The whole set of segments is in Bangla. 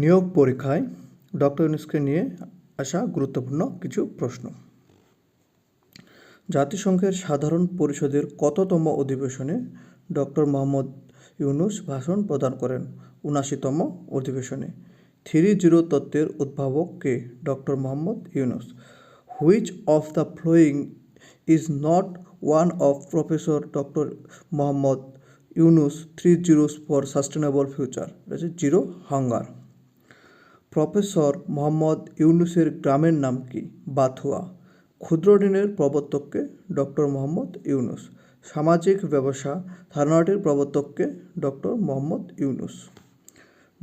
নিয়োগ পরীক্ষায় ডক্টর ইউনুসকে নিয়ে আসা গুরুত্বপূর্ণ কিছু প্রশ্ন। জাতিসংঘের সাধারণ পরিষদের কততম অধিবেশনে ডক্টর মোহাম্মদ ইউনুস ভাষণ প্রদান করেন? উনাশিতম অধিবেশনে। থ্রি জিরো তত্ত্বের উদ্ভাবক কে? Doctor Mohammad Yunus. Which of the following is not one of professor doctor Mohammad Yunus three zeros for sustainable future? এটা হচ্ছে জিরো হাঙ্গার। প্রফেসর মোহাম্মদ ইউনুসের গ্রামের নাম কি? বাথুয়া। ক্ষুদ্র ঋণের প্রবর্তককে ডক্টর মোহাম্মদ ইউনুস। সামাজিক ব্যবসা, ধারণাটির প্রবর্তককে ডক্টর মোহাম্মদ ইউনুস।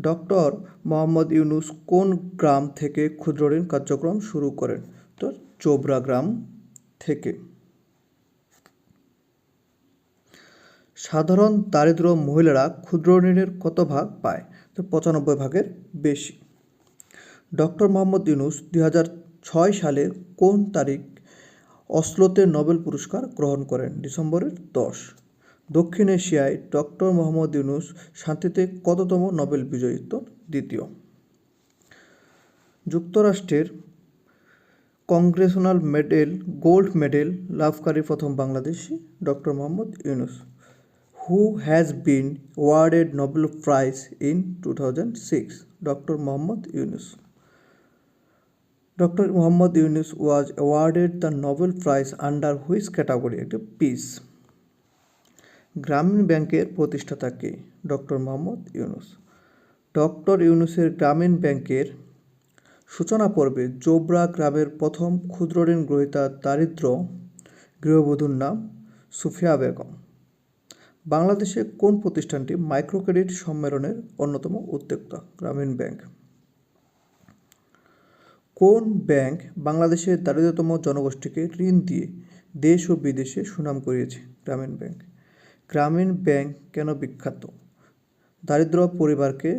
ডক্টর মোহাম্মদ ইউনুস কোন গ্রাম থেকে ক্ষুদ্র ঋণ কার্যক্রম শুরু করেন? তো চোবরা গ্রাম থেকে। সাধারণ দারিদ্র মহিলারা ক্ষুদ্র ঋণের কত ভাগ পায়? তো পঁচানব্বই ভাগের বেশি। ডক্টর মোহাম্মদ ইউনুস দুই ছয় সালের কোন তারিখ অসলোতে নোবেল পুরস্কার গ্রহণ করেন? ডিসেম্বরের দশ। দক্ষিণ এশিয়ায় ডক্টর মোহাম্মদ ইউনুস শান্তিতে কততম নোবেল বিজয়ী তো দ্বিতীয়। যুক্তরাষ্ট্রের কংগ্রেশনাল মেডেল, গোল্ড মেডেল লাভকারী প্রথম Bangladeshi doctor Mohammad Yunus. Who has been awarded Nobel prize in two thousand six, doctor Mohammad Yunus. Doctor Mohammad Yunus was awarded the Nobel prize under which category একটা পিস গ্রামীণ ব্যাংকের প্রতিষ্ঠাতা কে? ডক্টর মোহাম্মদ ইউনুস ডক্টর ইউনুসের গ্রামীণ ব্যাংকের সূচনা পর্বে জোবরা গ্রামের প্রথম ক্ষুদ্র ঋণ গ্রহীতা দারিদ্র গৃহবধূর নাম সুফিয়া বেগম। বাংলাদেশে কোন প্রতিষ্ঠানটি মাইক্রো ক্রেডিট সম্মেলনের অন্যতম উদ্যোক্তা? গ্রামীণ ব্যাংক কোন ব্যাংক বাংলাদেশের দারিদ্রতম জনগোষ্ঠীকে ঋণ দিয়ে দেশ ও বিদেশে সুনাম করিয়েছে? গ্রামীণ ব্যাংক। গ্রামীণ ব্যাংক কেন বিখ্যাত? দারিদ্র পরিবারকে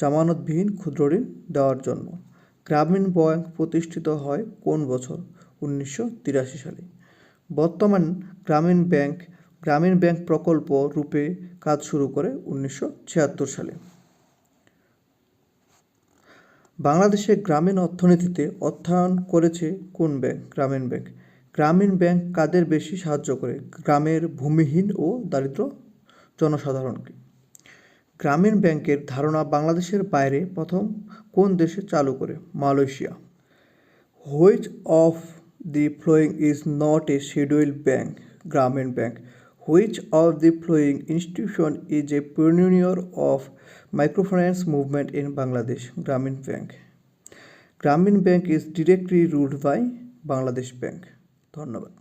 জামানতবিহীন ক্ষুদ্র ঋণ দেওয়ার জন্য। গ্রামীণ ব্যাংক প্রতিষ্ঠিত হয় কোন বছর? উনিশশো তিরাশি সালে। বর্তমান গ্রামীণ ব্যাংক গ্রামীণ ব্যাংক প্রকল্প রূপে কাজ শুরু করে উনিশশো ছিয়াত্তর সালে। বাংলাদেশের গ্রামীণ অর্থনীতিতে অর্থায়ন করেছে কোন bank? Grameen bank. Grameen bank কাদের বেশি সাহায্য করে? গ্রামের ভূমিহীন ও দারিদ্র জনসাধারণকে গ্রামীণ ব্যাংকের ধারণা বাংলাদেশের বাইরে প্রথম কোন দেশে চালু করে? Malaysia. Which of the following is not a schedule bank Grameen bank. Which of the following institution is a pioneer of microfinance movement in Bangladesh, Grameen Bank. Grameen Bank is directly ruled by Bangladesh Bank. ধন্যবাদ